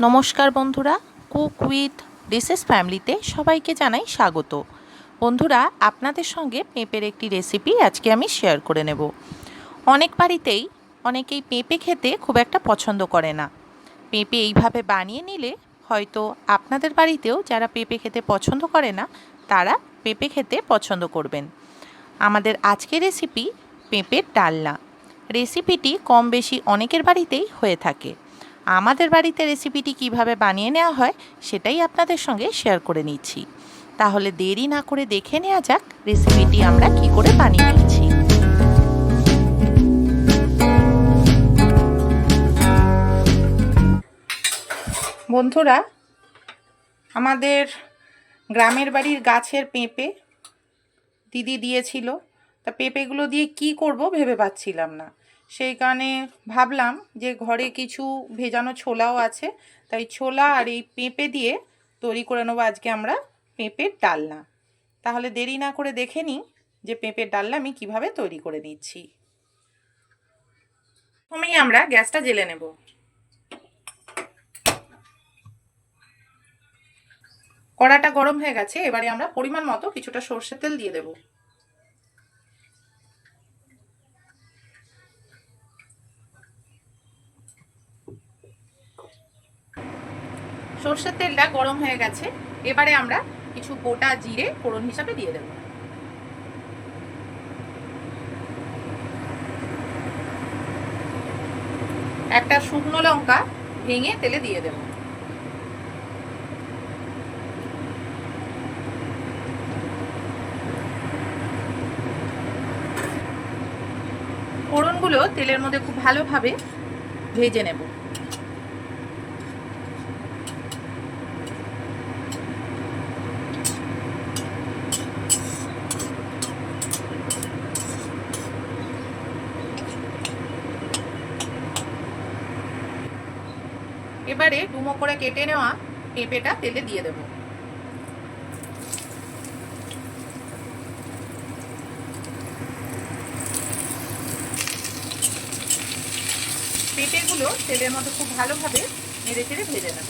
নমস্কার বন্ধুরা, cook with dishes ফ্যামিলিতে সবাইকে জানাই স্বাগত। বন্ধুরা, আপনাদের সঙ্গে পেঁপের একটি রেসিপি আজকে আমি শেয়ার করে নেব। অনেক বাড়িতেই অনেকেই পেঁপে খেতে খুব একটা পছন্দ করে না। পেঁপে এইভাবে বানিয়ে নিলে হয়তো আপনাদের বাড়িতেও যারা পেঁপে খেতে পছন্দ করে না, তারা পেঁপে খেতে পছন্দ করবেন। আমাদের আজকের রেসিপি পেঁপের ডালনা। রেসিপিটি কম বেশি অনেকের বাড়িতেই হয়ে থাকে। আমাদের বাড়িতে রেসিপিটি কীভাবে বানিয়ে নেওয়া হয়, সেটাই আপনাদের সঙ্গে শেয়ার করে নিচ্ছি। তাহলে দেরি না করে দেখে নেওয়া যাক রেসিপিটি আমরা কি করে বানিয়ে নিচ্ছি। বন্ধুরা, আমাদের গ্রামের বাড়ির গাছের পেঁপে দিদি দিয়েছিল। তা পেঁপেগুলো দিয়ে কি করব ভেবে পাচ্ছিলাম না। সেই কারণে ভাবলাম যে ঘরে কিছু ভেজানো ছোলাও আছে, তাই ছোলা আর এই পেঁপে দিয়ে তৈরি করে নেব আজকে আমরা পেঁপের ডালনা। তাহলে দেরি না করে দেখে নিই যে পেঁপের ডালনা আমি কীভাবে তৈরি করে নিচ্ছি। প্রথমেই আমরা গ্যাসটা জেলে নেব। কড়াটা গরম হয়ে গেছে, এবারে আমরা পরিমাণ মতো কিছুটা সর্ষের তেল দিয়ে দেবো। সর্ষের তেলটা গরম হয়ে গেছে। এবারে আমরা কিছু গোটা জিরে ফোড়ন হিসাবে দিয়ে দেব। একটা শুকনো লঙ্কা ভেঙে তেলে দিয়ে দেব। ফোড়নগুলো তেলের মধ্যে খুব ভালোভাবে ভেজে নেব এবারে ডুমো করে কেটে নেওয়া পেঁপেটা তেলে দিয়ে দেব। পেঁপেগুলো তেলের মধ্যে খুব ভালোভাবে নেড়ে চেড়ে ভেজে নেব।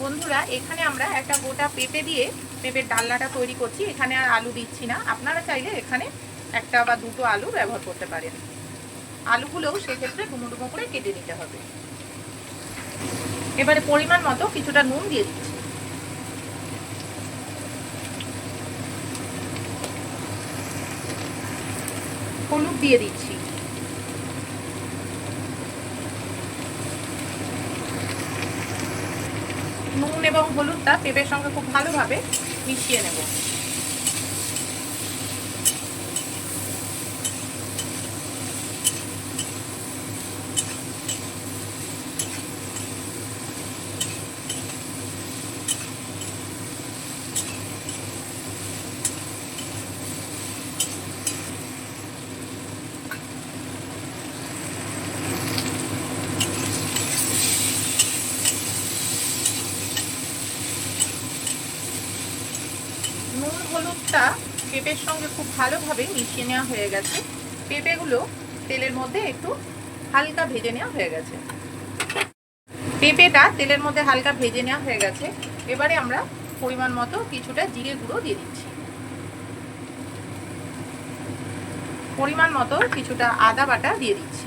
বন্ধুরা, এখানে আমরা একটা গোটা পেঁপে দিয়ে পেঁপের ডালনাটা তৈরি করছি। এখানে আর আলু দিচ্ছি না। আপনারা চাইলে এখানে একটা বা দুটো আলু ব্যবহার করতে পারেন। আলুগুলোও সেক্ষেত্রে ডুমো ডুমো করে কেটে নিতে হবে। এবারে পরিমাণ মতো কিছুটা নুন দিয়ে দিচ্ছি। হলুদ দিয়ে দিচ্ছি। নুন এবং হলুদটা পেঁপের সঙ্গে খুব ভালোভাবে মিশিয়ে নেব। হলুদটা পেঁপের সঙ্গে খুব ভালোভাবে মিশিয়ে নেওয়া হয়ে গেছে। পেঁপেগুলো তেলের মধ্যে একটু হালকা ভেজে নেওয়া হয়ে গেছে। পেঁপেটা তেলের মধ্যে হালকা ভেজে নেওয়া হয়ে গেছে। এবারে আমরা পরিমাণ মতো কিছুটা জিরে গুঁড়ো দিয়ে দিচ্ছি। পরিমাণ মতো কিছুটা আদা বাটা দিয়ে দিচ্ছি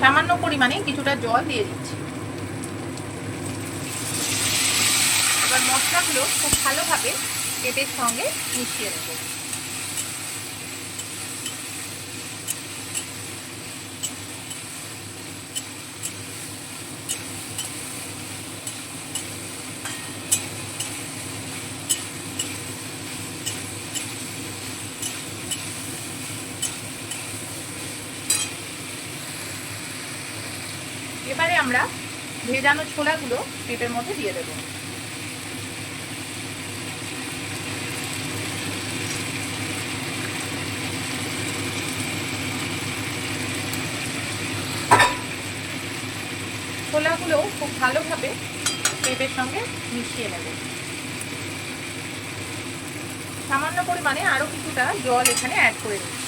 সামান্য পরিমাণে কিছুটা জল দিয়ে দিচ্ছি। এবার মশলাগুলো খুব ভালোভাবে পেঁপের সঙ্গে মিশিয়ে নেব এবারে আমরা ভেজানো ছোলাগুলো পেঁপের মধ্যে দিয়ে দেব। ছোলাগুলো খুব ভালোভাবে পেঁপের সঙ্গে মিশিয়ে নেব। সামান্য পরিমাণে আরও কিছুটা জল এখানে অ্যাড করে দিচ্ছি।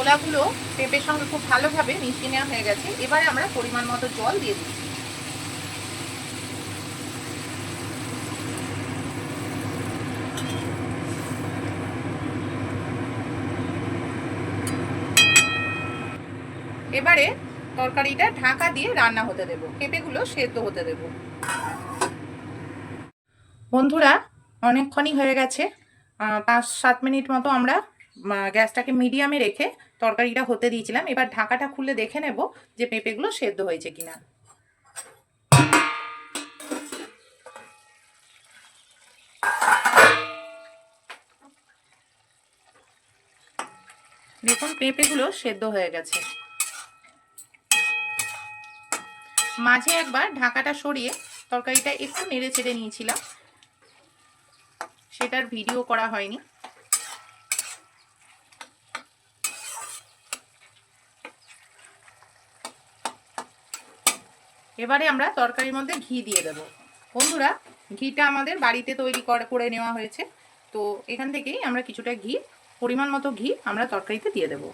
ছোলাগুলো পেঁপের সঙ্গে খুব ভালোভাবে মিশিয়ে নেওয়া হয়ে গেছে। এবারে আমরা পরিমাণ মতো জল দিয়ে দিচ্ছি। এবারে তরকারিটা ঢাকা দিয়ে রান্না হতে দেবো। পেঁপেগুলো সেদ্ধ হতে দেবো। বন্ধুরা, অনেকক্ষণই হয়ে গেছে। পাঁচ সাত মিনিট মতো আমরা গ্যাসটাকে মিডিয়ামে রেখে তরকারিটা হতে দিয়েছিলাম। এবার ঢাকাটা খুলে দেখে নেব যে পেঁপেগুলো সেদ্ধ হয়েছে কিনা। দেখুন, পেঁপেগুলো সেদ্ধ হয়ে গেছে। মাঝে একবার ঢাকাটা সরিয়ে তরকারিটা একটু নেড়ে চেড়ে নিয়েছিলাম। সেটার ভিডিও করা হয়নি। এবারে আমরা তরকারির মধ্যে ঘি দিয়ে দেব। বন্ধুরা, ঘিটা আমাদের বাড়িতে তৈরি করে নেওয়া হয়েছে। তো এখান থেকেই আমরা কিছুটা ঘি, পরিমাণ মতো ঘি আমরা তরকারিতে দিয়ে দেব।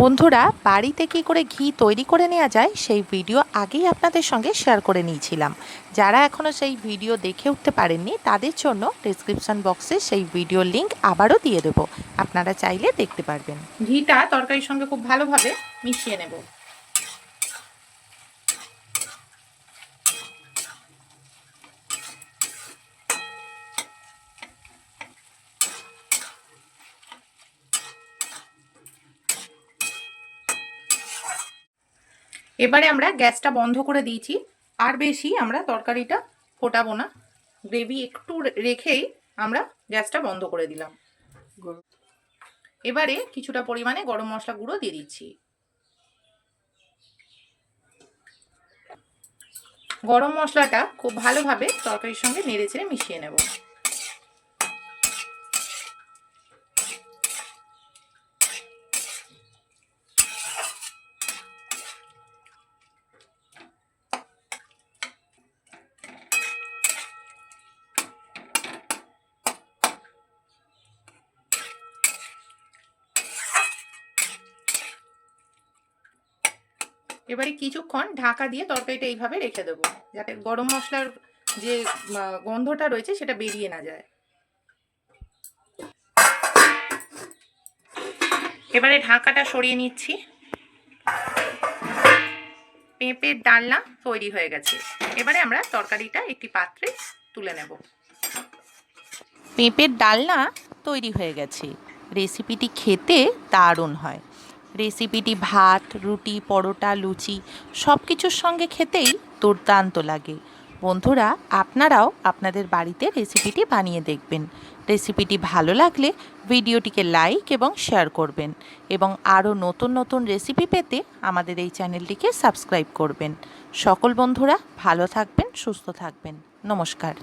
বন্ধুরা, বাড়িতে কী করে ঘি তৈরি করে নেওয়া যায় সেই ভিডিও আগেই আপনাদের সঙ্গে শেয়ার করে নিয়েছিলাম। যারা এখনও সেই ভিডিও দেখে উঠতে পারেননি, তাদের জন্য ডিসক্রিপশন বক্সে সেই ভিডিও লিংক আবারও দিয়ে দেবো। আপনারা চাইলে দেখতে পারবেন। ঘিটা তরকারির সঙ্গে খুব ভালোভাবে মিশিয়ে নেব। এবারে আমরা গ্যাসটা বন্ধ করে দিয়েছি। আর বেশি আমরা তরকারিটা ফোটাবো না। গ্রেভি একটু রেখেই আমরা গ্যাসটা বন্ধ করে দিলাম। এবারে কিছুটা পরিমাণে গরম মশলা গুঁড়ো দিয়ে দিচ্ছি। গরম মশলাটা খুব ভালোভাবে তরকারির সঙ্গে নেড়ে চেড়ে মিশিয়ে নেব। এবারে কিছুক্ষণ ঢাকা দিয়ে তরকারিটা এইভাবে রেখে দেবো, যাতে গরম মশলার যে গন্ধটা রয়েছে সেটা বেরিয়ে না যায়। এবারে ঢাকাটা সরিয়ে নিচ্ছি। পেঁপের ডালনা তৈরি হয়ে গেছে। এবারে আমরা তরকারিটা একটি পাত্রে তুলে নেব। পেঁপের ডালনা তৈরি হয়ে গেছে। রেসিপিটি খেতে দারুণ হয়। রেসিপিটি ভাত, রুটি, পরোটা, লুচি সব কিছুর সঙ্গে খেতেই দুর্দান্ত লাগে। বন্ধুরা, আপনারাও আপনাদের বাড়িতে রেসিপিটি বানিয়ে দেখবেন। রেসিপিটি ভালো লাগলে ভিডিওটিকে লাইক এবং শেয়ার করবেন এবং আরও নতুন নতুন রেসিপি পেতে আমাদের এই চ্যানেলটিকে সাবস্ক্রাইব করবেন। সকল বন্ধুরা, ভালো থাকবেন, সুস্থ থাকবেন। নমস্কার।